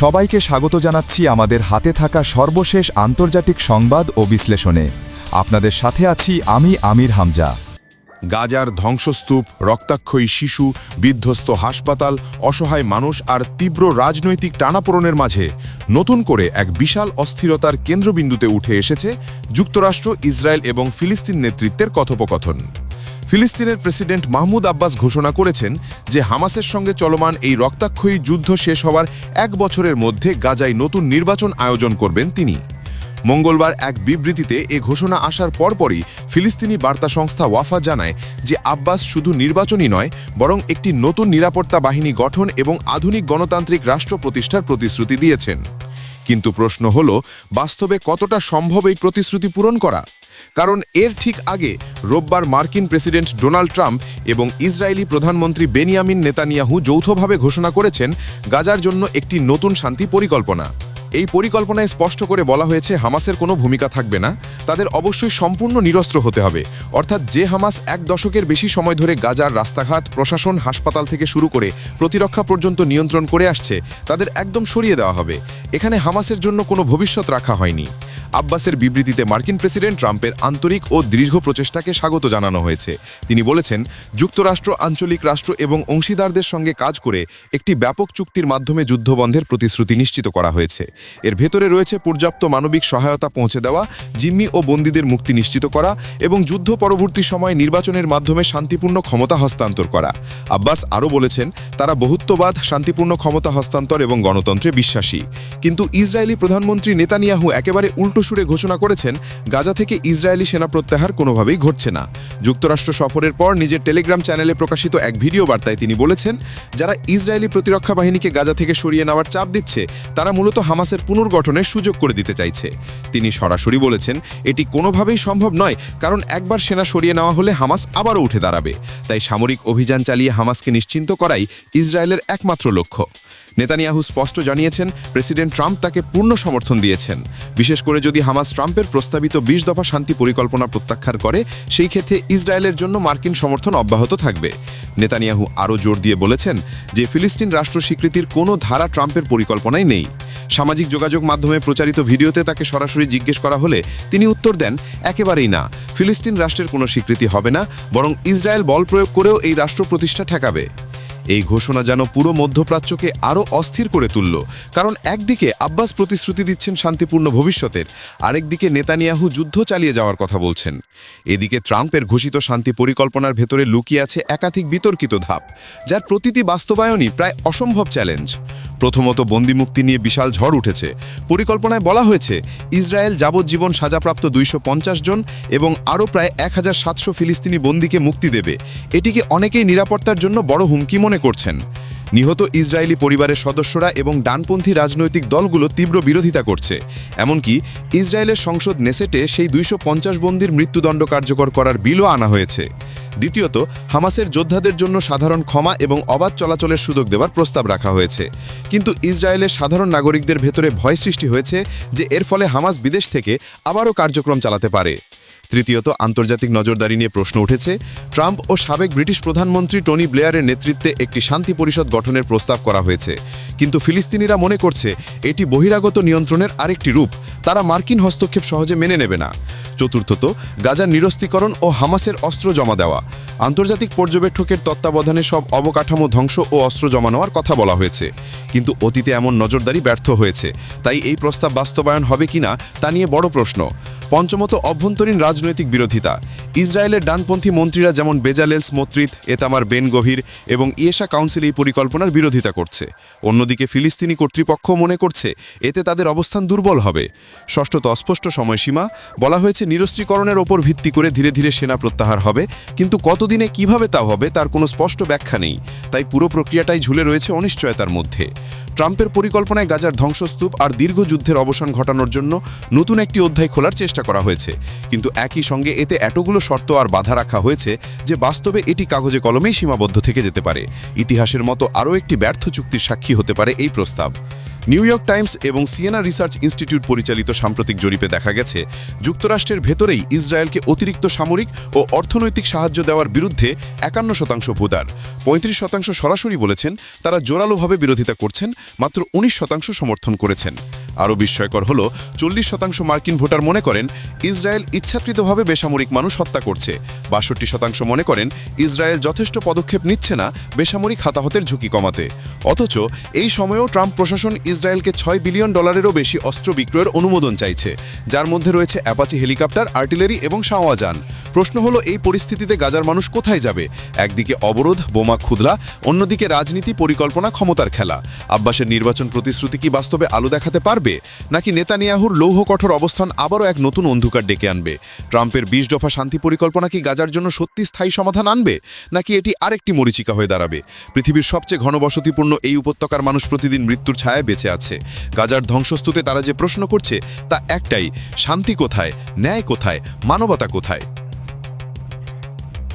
সবাইকে স্বাগত জানাচ্ছি আমাদের হাতে থাকা সর্বশেষ আন্তর্জাতিক সংবাদ ও বিশ্লেষণে। আপনাদের সাথে আছি আমি আমির হামজা। গাজার ধ্বংসস্তূপ, রক্তাক্ষয়ী শিশু, বিধ্বস্ত হাসপাতাল, অসহায় মানুষ আর তীব্র রাজনৈতিক টানাপোড়নের মাঝে নতুন করে এক বিশাল অস্থিরতার কেন্দ্রবিন্দুতে উঠে এসেছে যুক্তরাষ্ট্র, ইসরায়েল এবং ফিলিস্তিন নেতৃত্বের কথোপকথন। ফিলিস্তিনের প্রেসিডেন্ট মাহমুদ আব্বাস ঘোষণা করেছেন যে হামাসের সঙ্গে চলমান এই রক্তাক্ষয়ী যুদ্ধ শেষ হওয়ার এক বছরের মধ্যে গাজায় নতুন নির্বাচন আয়োজন করবেন তিনি। মঙ্গলবার এক বিবৃতিতে এ ঘোষণা আসার পরপরই ফিলিস্তিনি বার্তা সংস্থা ওয়াফা জানায় যে আব্বাস শুধু নির্বাচনই নয়, বরং একটি নতুন নিরাপত্তা বাহিনী গঠন এবং আধুনিক গণতান্ত্রিক রাষ্ট্র প্রতিষ্ঠার প্রতিশ্রুতি দিয়েছেন। কিন্তু প্রশ্ন হল, বাস্তবে কতটা সম্ভব এই প্রতিশ্রুতি পূরণ করা? কারণ এর ঠিক আগে রোববার মার্কিন প্রেসিডেন্ট ডোনাল্ড ট্রাম্প এবং ইসরায়েলি প্রধানমন্ত্রী বেনিয়ামিন নেতানিয়াহু যৌথভাবে ঘোষণা করেছেন, গাজার জন্য একটি নতুন শান্তি পরিকল্পনা। এই পরিকল্পনায় স্পষ্ট করে বলা হয়েছে, হামাসের কোনো ভূমিকা থাকবে না। তাদের অবশ্যই সম্পূর্ণ নিরস্ত্র হতে হবে। অর্থাৎ যে হামাস এক দশকের বেশি সময় ধরে গাজার রাস্তাঘাট, প্রশাসন, হাসপাতাল থেকে শুরু করে প্রতিরক্ষা পর্যন্ত নিয়ন্ত্রণ করে আসছে, তাদের একদম সরিয়ে দেওয়া হবে। এখানে হামাসের জন্য কোনো ভবিষ্যৎ রাখা হয়নি। আব্বাসের বিবৃতিতে মার্কিন প্রেসিডেন্ট ট্রাম্পের আন্তরিক ও দীর্ঘ প্রচেষ্টাকে স্বাগত জানানো হয়েছে। তিনি বলেছেন, যুক্তরাষ্ট্র আঞ্চলিক রাষ্ট্র এবং অংশীদারদের সঙ্গে কাজ করে একটি ব্যাপক চুক্তির মাধ্যমে যুদ্ধবন্ধের প্রতিশ্রুতি নিশ্চিত করা হয়েছে। এর ভেতরে রয়েছে পর্যাপ্ত মানবিক সহায়তা পৌঁছে দেওয়া, জিম্মি ও বন্দীদের মুক্তি নিশ্চিত করা এবং যুদ্ধ পরবর্তী সময়ে নির্বাচনের মাধ্যমে শান্তিপূর্ণ ক্ষমতা হস্তান্তর করা। আব্বাস আরও বলেছেন, তারা বহুত্ববাদ, শান্তিপূর্ণ ক্ষমতা হস্তান্তর এবং গণতন্ত্রে বিশ্বাসী। কিন্তু ইসরায়েলি প্রধানমন্ত্রী নেতানিয়াহু একেবারে উল্টো সুরে ঘোষণা করেছেন, গাজা থেকে ইসরায়েলি সেনা প্রত্যাহার কোনোভাবেই ঘটছে না। যুক্তরাষ্ট্র সফরের পর নিজের টেলিগ্রাম চ্যানেলে প্রকাশিত এক ভিডিও বার্তায় তিনি বলেছেন, যারা ইসরায়েলি প্রতিরক্ষা বাহিনীকে গাজা থেকে সরিয়ে নেওয়ার চাপ দিচ্ছে, তারা মূলত হামাসের পুনর্গঠনের সুযোগ করে দিতে চাইছে। তিনি সরাসরি বলেছেন, এটি কোনোভাবেই সম্ভব নয়, কারণ একবার সেনা সরিয়ে নেওয়া হলে হামাস আবারও উঠে দাঁড়াবে। তাই সামরিক অভিযান চালিয়ে হামাসকে নিশ্চিন্ত করাই ইসরায়েলের একমাত্র লক্ষ্য। নেতানিয়াহু স্পষ্ট জানিয়েছেন, প্রেসিডেন্ট ট্রাম্প তাকে পূর্ণ সমর্থন দিয়েছেন। বিশেষ করে যদি হামাস ট্রাম্পের প্রস্তাবিত বিশ দফা শান্তি পরিকল্পনা প্রত্যাখ্যার করে, সেই ক্ষেত্রে ইসরায়েলের জন্য মার্কিন সমর্থন অব্যাহত থাকবে। নেতানিয়াহু আরও জোর দিয়ে বলেছেন যে, ফিলিস্তিন রাষ্ট্র স্বীকৃতির কোনো ধারা ট্রাম্পের পরিকল্পনায় নেই। সামাজিক যোগাযোগ মাধ্যমে প্রচারিত ভিডিওতে তাকে সরাসরি জিজ্ঞেস করা হলে তিনি উত্তর দেন, একেবারেই না। ফিলিস্তিন রাষ্ট্রের কোনো স্বীকৃতি হবে না, বরং ইসরায়েল বল প্রয়োগ করেও এই রাষ্ট্র প্রতিষ্ঠা ঠেকাবে। এই ঘোষণা যেন পুরো মধ্যপ্রাচ্যকে আরও অস্থির করে তুলল, কারণ একদিকে আব্বাস প্রতিশ্রুতি দিচ্ছেন শান্তিপূর্ণ ভবিষ্যতের, আরেকদিকে নেতানিয়াহু যুদ্ধ চালিয়ে যাওয়ার কথা বলছেন। এদিকে ট্রাম্পের ঘোষিত শান্তি পরিকল্পনার ভেতরে লুকিয়ে আছে একাধিক বিতর্কিত ধাপ, যার প্রতিটি বাস্তবায়নই প্রায় অসম্ভব চ্যালেঞ্জ। প্রথমত বন্দিমুক্তি নিয়ে বিশাল ঝড় উঠেছে। পরিকল্পনায় বলা হয়েছে, ইসরায়েল যাবজ্জীবন সাজাপ্রাপ্ত দুইশো পঞ্চাশ জন এবং আরও প্রায় এক হাজার সাতশো ফিলিস্তিনি বন্দীকে মুক্তি দেবে। এটিকে অনেকেই নিরাপত্তার জন্য বড় হুমকি মনে করছেন। নিহত ইসরায়েলি পরিবারের সদস্যরা এবং ডানপন্থী রাজনৈতিক দলগুলো তীব্র বিরোধিতা করছে। এমনকি ইসরায়েলের সংসদ নেসেটে সেই দুইশো পঞ্চাশ বন্দির মৃত্যুদণ্ড কার্যকর করার বিলও আনা হয়েছে। দ্বিতীয়ত, হামাসের যোদ্ধাদের জন্য সাধারণ ক্ষমা এবং অবাধ চলাচলের সুযোগ দেওয়ার প্রস্তাব রাখা হয়েছে। কিন্তু ইসরায়েলের সাধারণ নাগরিকদের ভেতরে ভয় সৃষ্টি হয়েছে যে এর ফলে হামাস বিদেশ থেকে আবারও কার্যক্রম চালাতে পারে। তৃতীয়ত, আন্তর্জাতিক নজরদারি নিয়ে প্রশ্ন উঠেছে, ট্রাম্প ও সাবেক ব্রিটিশ প্রধানমন্ত্রী টনি ব্লেয়ারের নেতৃত্বে একটি শান্তি পরিষদ গঠনের প্রস্তাব করা হয়েছে। কিন্তু ফিলিস্তিনিরা মনে করছে, এটি বহিরাগত নিয়ন্ত্রণের আরেকটি রূপ, তারা মার্কিন হস্তক্ষেপ সহজে মেনে নেবে না। চতুর্থত, গাজার নিরস্তীকরণ ও হামাসের অস্ত্র জমা দেওয়া। আন্তর্জাতিক পর্যবেক্ষকের তত্ত্বাবধানে সব অবকাঠামো ধ্বংস ও অস্ত্র জমা নেওয়ার কথা বলা হয়েছে। কিন্তু অতীতে এমন নজরদারি ব্যর্থ হয়েছে। তাই এই প্রস্তাব বাস্তবায়ন হবে কিনা, তা নিয়ে বড় প্রশ্ন। পঞ্চমত, অভ্যন্তরীণ রাজনৈতিক বিরোধিতা। ইসরায়েলের ডানপন্থী মন্ত্রীরা যেমন বেজালেল স্মোত্রিত এতামার বেন গভীর এবং ইয়েশা কাউন্সিল এই পরিকল্পনার বিরোধিতা করছে। অন্যদিকে ফিলিস্তিনি কর্তৃপক্ষ মনে করছে, এতে তাদের অবস্থান দুর্বল হবে। ষষ্ঠত অস্পষ্ট সময়সীমা, বলা হয়েছে নিরস্ত্রীকরণের ওপর ভিত্তি করে ধীরে ধীরে সেনা প্রত্যাহার হবে, কিন্তু কতদিনে কীভাবে তা হবে তার কোনো স্পষ্ট ব্যাখ্যা নেই। তাই পুরো প্রক্রিয়াটাই ঝুলে রয়েছে অনিশ্চয়তার মধ্যে। ট্রাম্পের পরিকল্পনায় গাজার ধ্বংসস্তূপ আর দীর্ঘ যুদ্ধের অবসান ঘটানোর জন্য নতুন একটি অধ্যায় খোলার চেষ্টা করা হয়েছে। কিন্তু একই সঙ্গে এতে এতগুলো শর্ত আর বাধা রাখা হয়েছে যে বাস্তবে এটি কাগজে কলমেই সীমাবদ্ধ থেকে যেতে পারে। ইতিহাসের মতো আরও একটি ব্যর্থ চুক্তির সাক্ষী হতে পারে এই প্রস্তাব। নিউ ইয়র্ক টাইমস এবং সিয়েনা রিসার্চ ইনস্টিটিউট পরিচালিত সাম্প্রতিক জরিপে দেখা গেছে, যুক্তরাষ্ট্রের ভেতরেই ইসরায়েলকে অতিরিক্ত সামরিক ও অর্থনৈতিক সাহায্য দেওয়ার বিরুদ্ধে একান্ন শতাংশ ভোটার। পঁয়ত্রিশ শতাংশ সরাসরি বলেছেন তারা জোরালোভাবে বিরোধিতা করছেন, মাত্র উনিশ শতাংশ সমর্থন করেছেন। আরও বিস্ময়কর হল, চল্লিশ শতাংশ মার্কিন ভোটার মনে করেন, ইসরায়েল ইচ্ছাকৃতভাবে বেসামরিক মানুষ হত্যা করছে। বাষট্টি শতাংশ মনে করেন, ইসরায়েল যথেষ্ট পদক্ষেপ নিচ্ছে না বেসামরিক হাতাহতের ঝুঁকি কমাতে। অথচ এই সময়েও ট্রাম্প প্রশাসন ইসরায়েলকে ছয় বিলিয়ন ডলারেরও বেশি অস্ত্র বিক্রয়ের অনুমোদন চাইছে। যার মধ্যে রয়েছে অ্যাপাচি হেলিকপ্টার, আর্টিলারি এবং সাওয়াজান প্রশ্ন হলো, এই পরিস্থিতিতে গাজার মানুষ কোথায় যাবে? একদিকে অবরোধ, বোমা ক্ষুদ্রা অন্যদিকে রাজনীতি, পরিকল্পনা, ক্ষমতার খেলা। আব্বাসের নির্বাচন প্রতিশ্রুতি কি বাস্তবে আলো দেখাতে পারবে? নাকি নেতানিয়াহুর লৌহ কঠোর অবস্থান আবারও এক নতুন অন্ধকার ডেকে আনবে? ট্রাম্পের বিশ দফা শান্তি পরিকল্পনা কি গাজার জন্য সত্যি স্থায়ী সমাধান আনবে? নাকি এটি আরেকটি মরিচিকা হয়ে দাঁড়াবে? পৃথিবীর সবচেয়ে ঘনবসতিপূর্ণ এই উপত্যকার মানুষ প্রতিদিন মৃত্যুর ছায়ায় বেঁচে আছে। গাজার ধ্বংসস্তুতে তারা যে প্রশ্ন করছে, তা একটাই, শান্তি কোথায়, ন্যায় কোথায়, মানবতা কোথায়?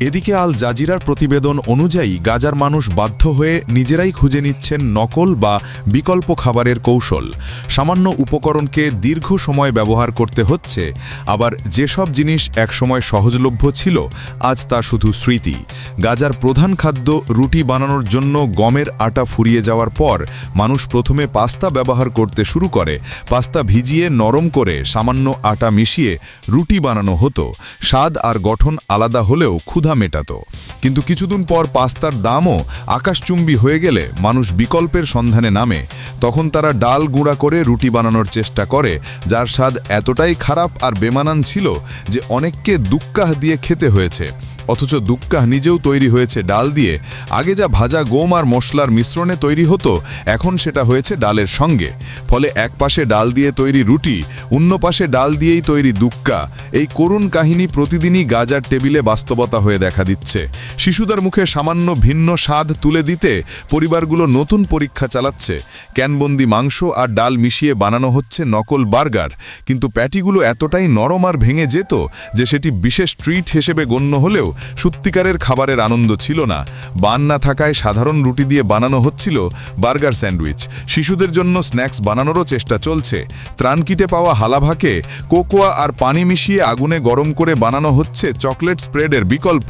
এদিকে আল জাজিরার প্রতিবেদন অনুযায়ী গাজার মানুষ বাধ্য হয়ে নিজেরাই খুঁজে নিচ্ছেন নকল বা বিকল্প খাবারের কৌশল। সামান্য উপকরণকে দীর্ঘ সময় ব্যবহার করতে হচ্ছে। আবার যেসব জিনিস একসময় সহজলভ্য ছিল, আজ তা শুধু স্মৃতি। গাজার প্রধান খাদ্য রুটি বানানোর জন্য গমের আটা ফুরিয়ে যাওয়ার পর মানুষ প্রথমে পাস্তা ব্যবহার করতে শুরু করে। পাস্তা ভিজিয়ে নরম করে সামান্য আটা মিশিয়ে রুটি বানানো হতো। স্বাদ আর গঠন আলাদা হলেও ক্ষুধা মেটাতো। কিন্তু কিছুদিন পর পাস্তার দামও আকাশচুম্বী হয়ে গেলে মানুষ বিকল্পের সন্ধানে নামে। তখন তারা ডাল গুঁড়া করে রুটি বানানোর চেষ্টা করে, যার স্বাদ এতটাই খারাপ আর বেমানান ছিল যে অনেককে দুক্কাহ দিয়ে খেতে হয়েছে। অথচ দুক্কাহ নিজেও তৈরি হয়েছে ডাল দিয়ে। আগে যা ভাজা গম আর মশলার মিশ্রণে তৈরি হতো, এখন সেটা হয়েছে ডালের সঙ্গে। ফলে এক পাশে ডাল দিয়ে তৈরি রুটি, অন্য পাশে ডাল দিয়েই তৈরি দুক্কা এই করুণ কাহিনী প্রতিদিনই গাজার টেবিলে বাস্তবতা হয়ে দেখা দিচ্ছে। শিশুদের মুখে সামান্য ভিন্ন স্বাদ তুলে দিতে পরিবারগুলো নতুন পরীক্ষা চালাচ্ছে। ক্যানবন্দি মাংস আর ডাল মিশিয়ে বানানো হচ্ছে নকল বার্গার। কিন্তু প্যাটিগুলো এতটাই নরম আর ভেঙে যেত যে সেটি বিশেষ ট্রিট হিসেবে গণ্য হলেও সত্যিকারের খাবারের আনন্দ ছিল না। বান না থাকায় সাধারণ রুটি দিয়ে বানানো হচ্ছিল বার্গার স্যান্ডউইচ। শিশুদের জন্য স্ন্যাক্স বানানোরও চেষ্টা চলছে। ত্রাণকিটে পাওয়া হালাভাকে কোকোয়া আর পানি মিশিয়ে আগুনে গরম করে বানানো হচ্ছে চকলেট স্প্রেডের বিকল্প।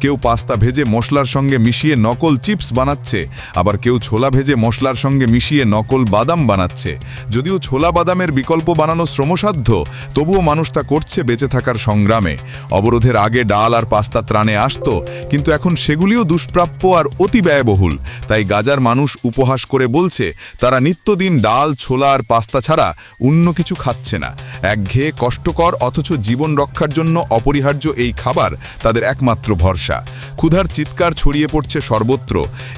কেউ পাস্তা ভেজে মশলার সঙ্গে মিশিয়ে নকল চিপস বানাচ্ছে, আবার কেউ ছোলা ভেজে মশলার সঙ্গে মিশিয়ে নকল বাদাম বানাচ্ছে। যদিও ছোলা বাদামের বিকল্প বানানো শ্রমসাধ্য, তবুও মানুষ তা করছে বেঁচে থাকার সংগ্রামে। অবরোধের আগে ডাল আর পাস্তা ত্রাণে আসতো, কিন্তু এখন সেগুলিও দুষ্প্রাপ্য আর অতি ব্যয়বহুল। তাই গাজার মানুষ উপহাস করে বলছে, তারা নিত্যদিন ডাল, ছোলা আর পাস্তা ছাড়া অন্য কিছু খাচ্ছে না। একঘেয়ে কষ্টকর অথচ জীবন রক্ষার জন্য অপরিহার্য এই খাবার তাদের একমাত্র ভরসা। ক্ষুধার চিৎকার ছড়িয়ে পড়ছে সর্বত্র।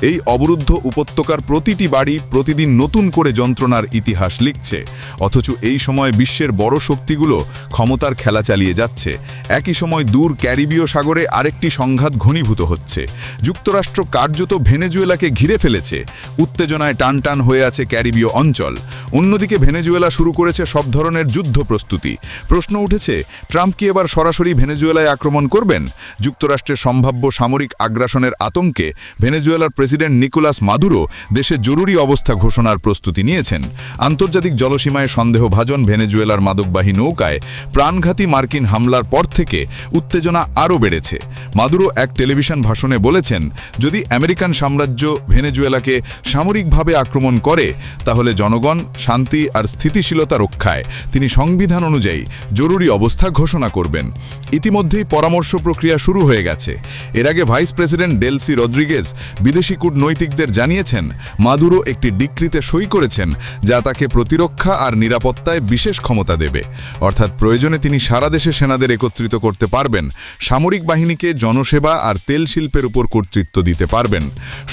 এই অবরুদ্ধ উপত্যকার প্রতিটি বাড়ি প্রতিদিন নতুন করে যন্ত্রণার ইতিহাস লিখছে। অথচ এই সময় বিশ্বের বড় শক্তিগুলো ক্ষমতার খেলা চালিয়ে যাচ্ছে। একই সময় দূর ক্যারিবীয় সাগরে আরেকটি সংঘাত ঘনীভূত হচ্ছে। যুক্তরাষ্ট্র কার্যত ভেনেজুয়েলাকে ঘিরে ফেলেছে। উত্তেজনায় টান টান হয়ে আছে ক্যারিবীয় অঞ্চল। অন্যদিকে ভেনেজুয়েলা শুরু করেছে সব ধরনের যুদ্ধ প্রস্তুতি। প্রশ্ন উঠেছে, ট্রাম্প কি এবার সরাসরি ভেনেজুয়েলায় আক্রমণ করবেন? যুক্তরাষ্ট্রের সম্ভাব্য সামরিক আগ্রাসনের আতঙ্কে ভেনেজুয়েলার প্রেসিডেন্ট নিকোলাস মাদুরো দেশে জরুরি অবস্থা ঘোষণার প্রস্তুতি নিয়েছেন। আন্তর্জাতিক জলসীমায় সন্দেহভাজন ভেনেজুয়েলার মাদকবাহী নৌকায় প্রাণঘাতী মার্কিন হামলার পর থেকে উত্তেজনা আরও বেড়েছে। মাদুরো এক টেলিভিশন ভাষণে বলেছেন, যদি আমেরিকান সাম্রাজ্য ভেনেজুয়েলাকে সামরিকভাবে আক্রমণ করে, তাহলে জনগণ শান্তি আর স্থিতিশীলতা রক্ষায়। তিনি সংবিধান অনুযায়ী জরুরি অবস্থা ঘোষণা করবেন। ইতিমধ্যেই পরামর্শ প্রক্রিয়া শুরু হয়ে গেছে। এর আগে ভাইস প্রেসিডেন্ট ডেলসি রদ্রিগেজ বিদেশি কূটনৈতিকদের জানিয়েছেন, মাদুরো একটি ডিক্রিতে সই করেছেন, যা তাকে প্রতিরক্ষা আর নিরাপত্তায় বিশেষ ক্ষমতা দেবে। অর্থাৎ প্রয়োজনে তিনি সারা দেশে সেনাদের একত্রিত করতে পারবেন। সামরিক বাহিনীকে জনসেবা আর তেল শিল্পের উপর কর্তৃত্ব দিতে পারবেন।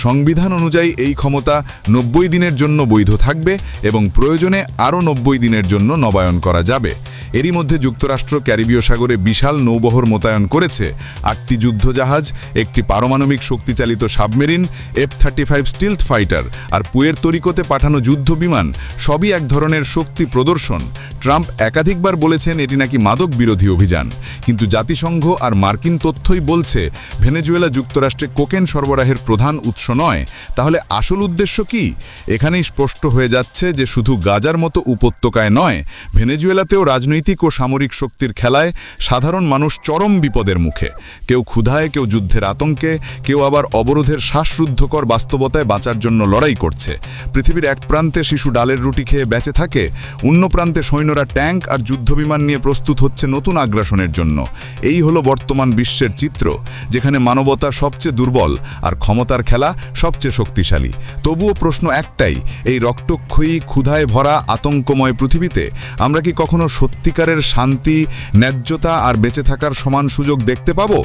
সংবিধান অনুযায়ী এই ক্ষমতা নব্বই দিনের জন্য বৈধ থাকবে এবং প্রয়োজনে আরও নব্বই দিনের জন্য নবায়ন করা যাবে। এরই মধ্যে যুক্তরাষ্ট্র ক্যারিবীয় সাগরে বিশাল নৌবহর মোতায়েন করেছে। আটটি যুদ্ধজাহাজ, একটি পারমাণবিক শক্তিচালিত submarine F thirty five stealth fighter আর পুয়ের তরিকতে পাঠানো যুদ্ধ বিমান সবই এক ধরনের শক্তি প্রদর্শন। ট্রাম্প একাধিকবার বলেছেন এটি নাকি মাদক বিরোধী অভিযান। কিন্তু জাতিসংঘ আর মার্কিন তথ্য তথ্যই বলছে, ভেনেজুয়েলা যুক্তরাষ্ট্রে কোকেন সরবরাহের প্রধান উৎস নয়। তাহলে আসল উদ্দেশ্য কি? এখানেই স্পষ্ট হয়ে যাচ্ছে যে শুধু গাজার মতো উপত্যকায় নয়, ভেনেজুয়েলাতেও রাজনৈতিক ও সামরিক শক্তির খেলায় সাধারণ মানুষ চরম বিপদের মুখে। কেউ ক্ষুধায়, কেউ যুদ্ধের আতঙ্কে, কেউ আবার অবরোধের শ্বাসরুদ্ধকর বাস্তবতায় বাঁচার জন্য লড়াই করছে। পৃথিবীর এক প্রান্তে শিশু ডালের রুটি খেয়ে বেঁচে থাকে, অন্য প্রান্তে সৈন্যরা ট্যাঙ্ক আর যুদ্ধবিমান নিয়ে প্রস্তুত হচ্ছে নতুন আগ্রাসনের জন্য। এই হলো বর্তমান বিশ্বের চিত্র, যেখানে মানবতা সবচেয়ে দুর্বল আর ক্ষমতার খেলা সবচেয়ে শক্তিশালী। তবুও প্রশ্ন একটাই, এই রক্তক্ষয়ী, ক্ষুধায় ভরা, আতঙ্কময় পৃথিবীতে আমরা কি কখনো সত্যিকারের শান্তি, ন্যায্যতা আর বেঁচে থাকার সমান সুযোগ দেখতে পাবো?